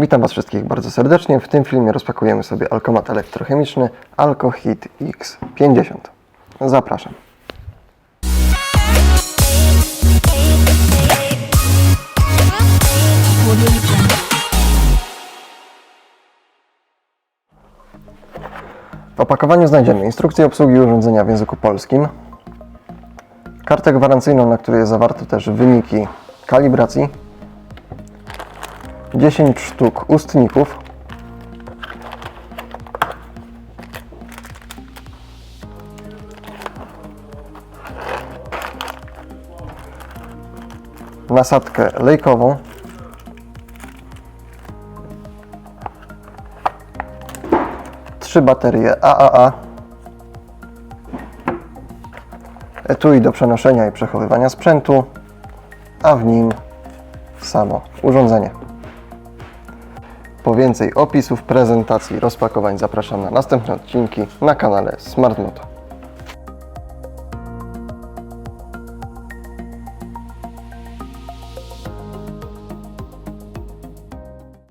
Witam Was wszystkich bardzo serdecznie. W tym filmie rozpakujemy sobie alkomat elektrochemiczny AlcoHit X50. Zapraszam. W opakowaniu znajdziemy instrukcję obsługi urządzenia w języku polskim, kartę gwarancyjną, na której zawarto też wyniki kalibracji, 10 sztuk ustników, nasadkę lejkową, trzy baterie AAA, etui do przenoszenia i przechowywania sprzętu, a w nim samo urządzenie. Po więcej opisów, prezentacji, rozpakowań zapraszam na następne odcinki na kanale Smart Moto.